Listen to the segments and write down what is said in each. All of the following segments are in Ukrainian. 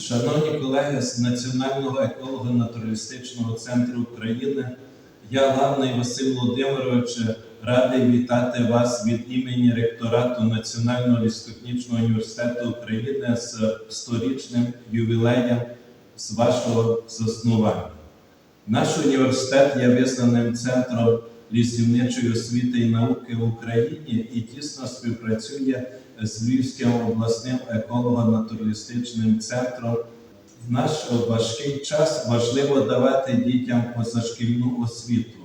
Шановні колеги з Національного еколого-натуралістичного центру України, я главний Василь Володимирович, радий вітати вас від імені ректорату Національного лісотехнічного університету України з сторічним ювілеєм з вашого заснування. Наш університет є визнаним центром лісівничої освіти і науки в Україні і тісно співпрацює з Львівським обласним еколого-натуралістичним центром. В наш важкий час важливо давати дітям позашкільну освіту.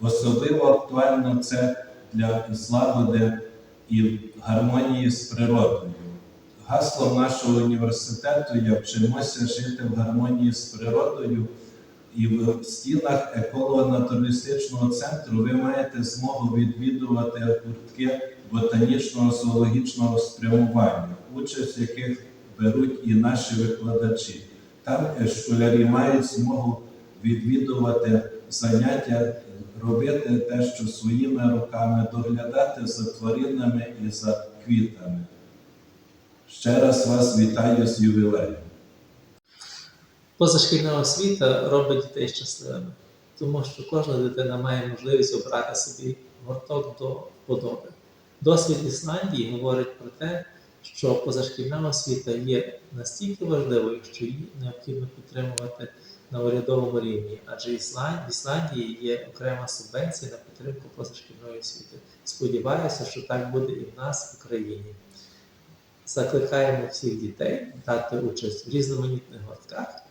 Особливо актуально це для злагоди і гармонії з природою. Гаслом нашого університету є вчимося жити в гармонії з природою. І в стінах еколого-натуралістичного центру ви маєте змогу відвідувати гуртки ботанічного зоологічного спрямування, участь в яких беруть і наші викладачі. Там е, школярі мають змогу відвідувати заняття, робити те, що своїми руками, доглядати за тваринами і за квітами. Ще раз вас вітаю з ювілеєм. Позашкільна освіта робить дітей щасливими, тому що кожна дитина має можливість обрати собі гурток до вподоби. Досвід Ісландії говорить про те, що позашкільна освіта є настільки важливою, що її необхідно підтримувати на урядовому рівні, адже в Ісландії є окрема субвенція на підтримку позашкільної освіти. Сподіваюся, що так буде і в нас в Україні. Закликаємо всіх дітей дати участь в різноманітних гуртках,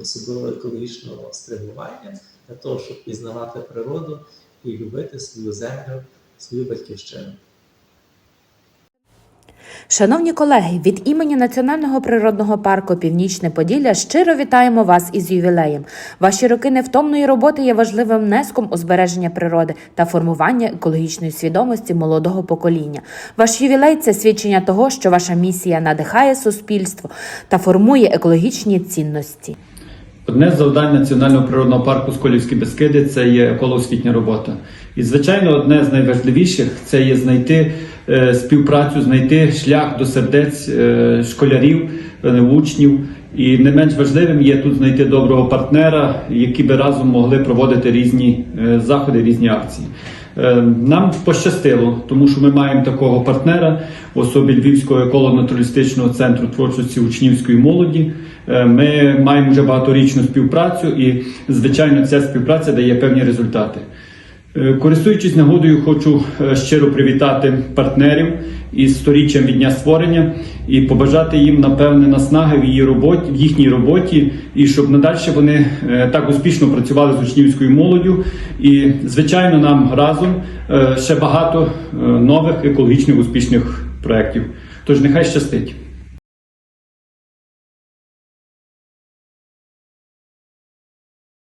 особливо екологічного спрямування, для того, щоб пізнавати природу і любити свою землю, свою батьківщину. Шановні колеги, від імені Національного природного парку Північне Поділля щиро вітаємо вас із ювілеєм. Ваші роки невтомної роботи є важливим внеском у збереження природи та формування екологічної свідомості молодого покоління. Ваш ювілей це свідчення того, що ваша місія надихає суспільство та формує екологічні цінності. Одне з завдань Національного природного парку Сколівські Бескиди це є екологосвітня робота. І, звичайно, одне з найважливіших це є знайти е, співпрацю, знайти шлях до сердець е, школярів, е, учнів. І не менш важливим є тут знайти доброго партнера, які би разом могли проводити різні заходи, різні акції. Е, Нам пощастило, тому що ми маємо такого партнера в особі Львівського еколого-натуралістичного центру творчості учнівської молоді. Е, Ми маємо вже багаторічну співпрацю, і звичайно, ця співпраця дає певні результати. Е, Користуючись нагодою, хочу е, щиро привітати партнерів із сторіччям від дня створення і побажати їм напевне наснаги в її роботі, в їхній роботі, і щоб надальше вони е, так успішно працювали з учнівською молоддю. І звичайно, нам разом ще багато нових екологічних успішних проєктів. Тож нехай щастить.